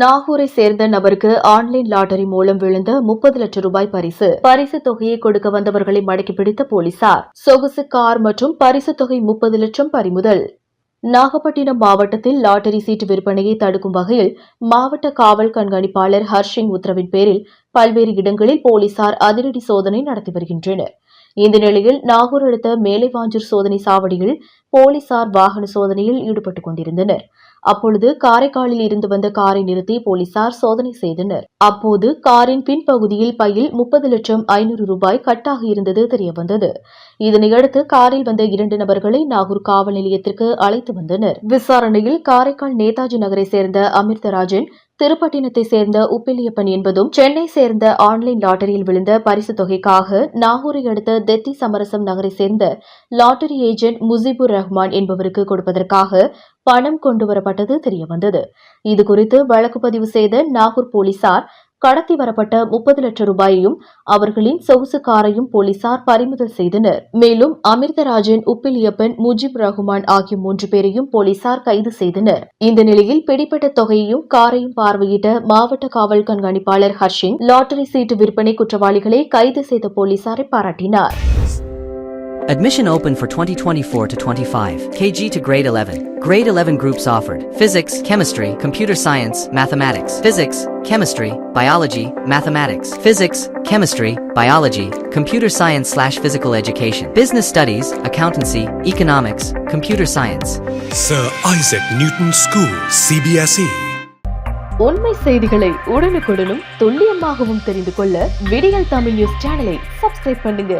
நாகூரை சேர்ந்த நபருக்கு online lottery மூலம் விழுந்த முப்பது லட்சம் ரூபாய் பரிசு. பரிசு தொகையை கொடுக்க வந்தவர்களை மடக்கி பிடித்த போலீசார். சொகுசு கார் மற்றும் பரிசு தொகை முப்பது லட்சம் பறிமுதல். நாகப்பட்டினம் மாவட்டத்தில் லாட்டரி சீட்டு விற்பனையை தடுக்கும் வகையில் மாவட்ட காவல் கண்காணிப்பாளர் ஹர்ஷிங் உத்தரவின் பேரில் பல்வேறு இடங்களில் போலீசார் அதிரடி சோதனை நடத்தி வருகின்றனர். இந்த நிலையில் நாகூர் அடுத்த மேலைவாஞ்சூர் சோதனை சாவடியில் போலீசார் வாகன சோதனையில் ஈடுபட்டுக் கொண்டிருந்தனர். அப்பொழுது காரைக்காலில் இருந்து வந்த காரை நிறுத்தி போலீசார் சோதனை செய்தனர். அப்போது காரின் பின்பகுதியில் பையில் முப்பது லட்சம் ஐநூறு ரூபாய் கட்டாக இருந்தது தெரியவந்தது. இதனையடுத்து காரில் வந்த இரண்டு நபர்களை நாகூர் காவல் நிலையத்திற்கு அழைத்து வந்தனர். விசாரணையில் காரைக்கால் நேதாஜி நகரை சேர்ந்த அமிர்தராஜன் திருப்பட்டினத்தை சேர்ந்த உப்பிலியப்பன் என்பதும் சென்னை சேர்ந்த ஆன்லைன் லாட்டரியில் விழுந்த பரிசு தொகைக்காக நாகூரை அடுத்த தெத்தி சமரசம் நகரை சேர்ந்த லாட்டரி ஏஜென்ட் முசிபுர் ரஹ்மான் என்பவருக்கு கொடுப்பதற்காக பணம் கொண்டுவரப்பட்டது தெரியவந்தது. இதுகுறித்து வழக்கு பதிவு செய்த நாகூர் போலீசார் கடத்தி வரப்பட்ட முப்பது லட்சம் ரூபாயையும் அவர்களின் சொகுசு காரையும் போலீசார் பறிமுதல் செய்தனர். மேலும் அமிர்தராஜன் உப்பிலியப்பன் முஜிப் ரஹ்மான் ஆகிய மூன்று பேரையும் போலீசார் கைது செய்தனர். இந்த நிலையில் பிடிப்பட்ட தொகையையும் காரையும் பார்வையிட்ட மாவட்ட காவல் கண்காணிப்பாளர் ஹர்ஷின் லாட்டரி சீட்டு விற்பனை குற்றவாளிகளை கைது செய்த போலீசாரை பாராட்டினார். Admission open for 2024 to 25. KG to grade 11. Grade 11 groups offered. Physics, chemistry, computer science, mathematics. Physics, chemistry, biology, mathematics. Physics, chemistry, biology, computer science slash physical education. Business studies, accountancy, economics, computer science. Sir Isaac Newton School, CBSE. உண்மை செய்திகளை உடனுக்குடனும் துல்லியமாகவும் தெரிந்து கொள்ள விடியல் Tamil news சேனலை subscribe பண்ணுங்க